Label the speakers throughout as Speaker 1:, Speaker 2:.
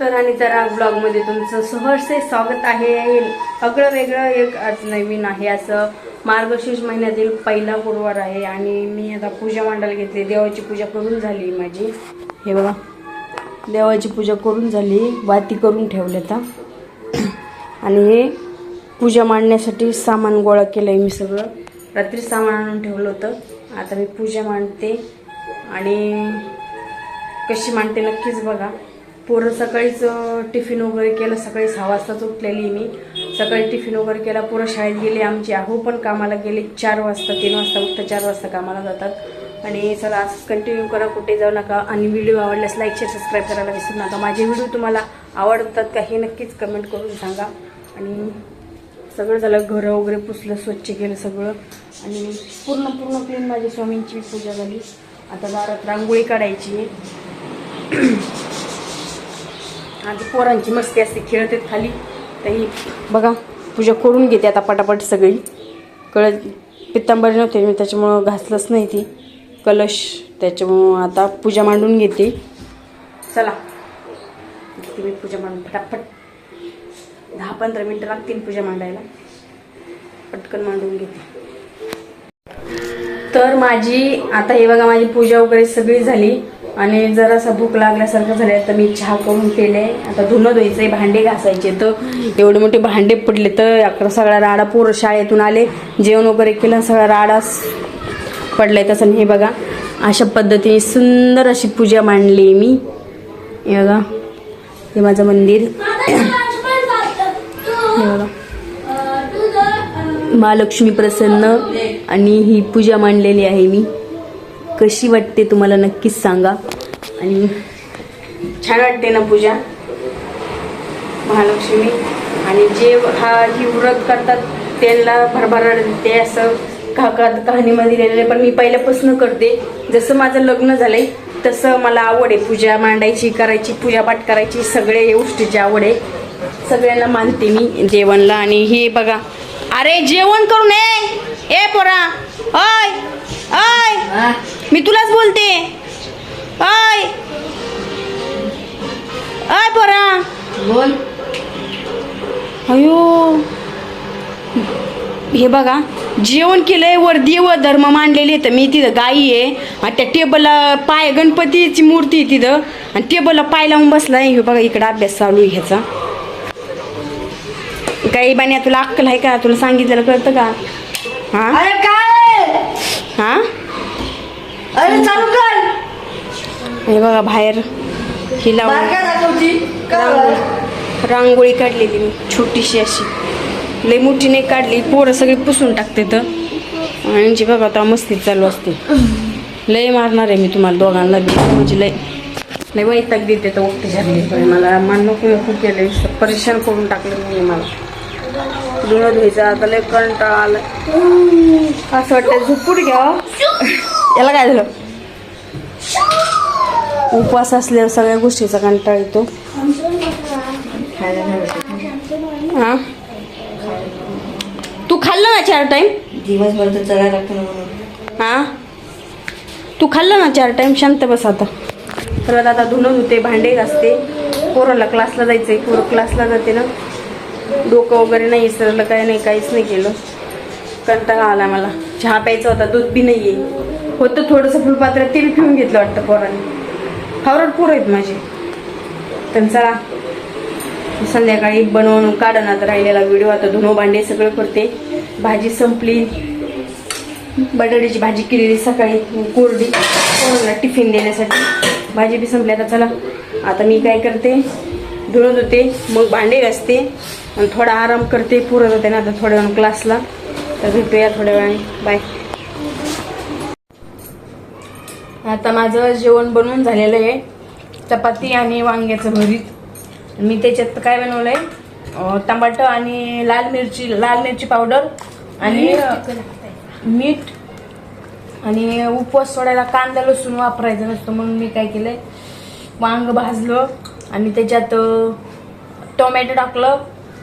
Speaker 1: तर आणि जरा ब्लॉगमध्ये तुमचं सहर्षे स्वागत आहे. अगळं वेगळं एक आज नवीन आहे असं. मार्गशीर्ष महिन्यातील पहिला गुरुवार आहे आणि मी आता पूजा मांडायला घेतली. देवाची पूजा करून झाली माझी. हे बघा. देवाची पूजा करून झाली. वाती करून ठेवले तर आणि हे पूजा मांडण्यासाठी सामान गोळा केलं आहे मी सगळं. रात्री सामान आणून ठेवलं होतं. आता मी पूजा मांडते. आणि कशी मांडते नक्कीच बघा. पोरं सकाळीच टिफिन वगैरे केलं सकाळी सहा वाजताच उठलेली मी. सकाळी टिफिन वगैरे केला पोरं शाळेत गेले आमची आहो पण कामाला गेले. चार वाजता तीन वाजता उठता चार वाजता कामाला जातात. आणि चला असंच कंटिन्यू करा कुठे जाऊ नका. आणि व्हिडिओ आवडल्यास लाईक शेअर सबस्क्राईब करायला विसरू नका. माझे व्हिडिओ तुम्हाला आवडतात का हे नक्कीच कमेंट करून सांगा. आणि सगळं झालं घरं वगैरे पुसलं स्वच्छ केलं सगळं. आणि पूर्ण पूर्ण क्लीन माझ्या स्वामींची पूजा झाली. आता दारात रांगोळी काढायची आहे. आधी पोरांची मस्ती असते खेळत खाली. तर ही बघा पूजा करून घेते आता पटापट सगळी. कळत पित्तांबरी नव्हते मी त्याच्यामुळं घासलंच नाही ती. कलश त्याच्यामुळं आता पूजा मांडून घेते. चला. मी पूजा मांडून फटाफट. दहा पंधरा मिनटं लागतील पूजा मांडायला. पटकन मांडून घेते. तर माझी आता हे बघा माझी पूजा वगैरे सगळी झाली. आणि जरासा भूक लागल्यासारखं झालं तर मी चहा करून केले आता धुणं धुवायचंय भांडे घासायचे. तर एवढे मोठे भांडे पडले तर अकरा सगळा राडा पोरं शाळेतून आले. जेवण वगैरे केलं सगळा राडा पडलाय तसं हे बघा अशा पद्धतीने सुंदर अशी पूजा मांडली मी. हे बघा हे माझं मंदिर. हे बघा. महालक्ष्मी प्रसन्न आणि ही पूजा मांडलेली आहे मी. कशी वाटते तुम्हाला नक्कीच सांगा. आणि छान वाटते ना पूजा. महालक्ष्मी. आणि जे हा ही व्रत करतात त्यांना भरभरा ते असं काका कहाणीमध्ये लिहिलेलं आहे. पण मी पहिल्यापासून करते. जसं माझं लग्न झालंय तसं मला आवड आहे. पूजा मांडायची करायची पूजापाठ करायची सगळे गोष्टीची आवड आहे. सगळ्यांना मानते मी जेवणला. आणि हे बघा. अरे जेवण करून ये ए पोरा. ओय ओय. मी तुलाच बोलते. ओय ओय पोरा.
Speaker 2: बोल.
Speaker 1: अयो. हे बघा जेवण केलंय वर देव धर्म मांडलेले तर मी तिथं गाई आहे. आणि त्या टेबलला पाय गणपतीची मूर्ती आहे तिथं. आणि टेबलला पाय लावून बसलाय. हे बघा इकडं अभ्यास चालू आहे ह्याचा. काही बाण्या तुला अक्कल आहे का? तुला सांगितलेलं कळतं का? हा? हा?
Speaker 2: अरे चालू कर.
Speaker 1: हे बघा बाहेर. ही लावून
Speaker 2: बारका
Speaker 1: रांगोळी रांगोळी काढलेली मी छोटीशी अशी. लई मोठी नाही काढली पोरं सगळी पुसून टाकते तर आणि जी बघा आता मस्ती चालू असते. लय मारणार आहे मी तुम्हाला दोघांना बी. म्हणजे लय लय वैताग देते तर ओके झाली पण मला मान नको नको केलं नुसतं परेशान करून टाकलं मी मला. धुणं धुयचं आता लय कंटाळा आला असं वाटतं झुपूट घ्या. याला काय झालं? उपवास असल्यावर सगळ्या गोष्टीचा कंटाळा येतो. हा? तू खाल्लं ना चार टाइम
Speaker 2: दिवसभर तर चला लागतो ना म्हणून.
Speaker 1: हा? तू खाल्लं ना चार टाइम शांत बस आता. तर आता धुणं धुते भांडे घासते. पोराला क्लासला जायचंय. पोरं क्लासला जाते ना. डोकं वगैरे नाही इसरलं काय नाही काहीच नाही केलं. कंटाळा आला मला. चहा प्यायचा होता दूध बी नाही आहे होतं थोडंसं फुलपात्र ते बी पिऊन घेतलं वाटतं पोरांनी. फावरट पोरं आहेत माझे. तर चला संध्याकाळी बनवून काढून आता राहिलेला व्हिडिओ आता धुणं भांडे सगळं करते. भाजी संपली. बटाट्याची भाजी केलेली सकाळी कोरडी. पोरांना टिफिन देण्यासाठी. भाजी बी संपली. आता चला आता मी काय करते? धुणत होते मग भांडे घासते. आणि थोडा आराम करते. पुरत होते ना आता थोड्या वेळ क्लासला तर भेटूया थोड्या वेळाने. बाय आता माझं जेवण बनवून झालेलं आहे. चपाती आणि वांग्याचं भरीत. मी त्याच्यात काय बनवलंय? अं, टमाटर आणि लाल मिरची लाल मिरची पावडर आणि मीठ आणि उपवास सोडायला कांदा लसूण वापरायचं नसतं. म्हणून मी काय केलंय? वांग भाजलं आणि त्याच्यात टोमॅटो टाकलं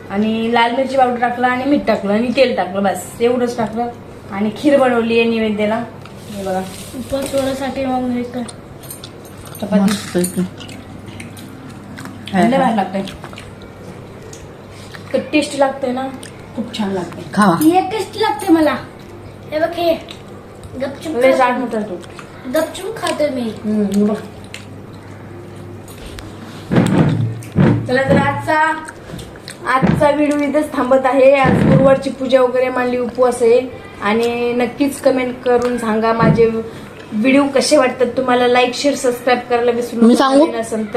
Speaker 1: आणि लाल मिरची पावडर टाकलं आणि मीठ टाकलं आणि तेल टाकलं. बस एवढंच टाकलं. आणि खीर बनवली आहे नैवेद्याला. हे बघा.
Speaker 3: उपवास सोडासाठी मग हे कर
Speaker 1: चपाती लय भारी लागतंय. टेस्ट लागतंय ना. खूप छान लागतंय.
Speaker 3: खावा.
Speaker 4: हे टेस्ट लागते मला. हे बघ हे. गपचूप
Speaker 1: लय. जाड होता तू.
Speaker 4: गपचूप खातो मी.
Speaker 1: हम्म, बघ. चला तर आजचा आजचा व्हिडिओ इथेच थांबत आहे आज गुरुवारची पूजा वगैरे मांडली उपवास आहे आणि नक्कीच कमेंट करून सांगा माझे व्हिडिओ कसे वाटतात तुम्हाला लाईक शेअर सबस्क्राईब करायला विसरू नका.
Speaker 3: सांगू?
Speaker 1: नसेल तर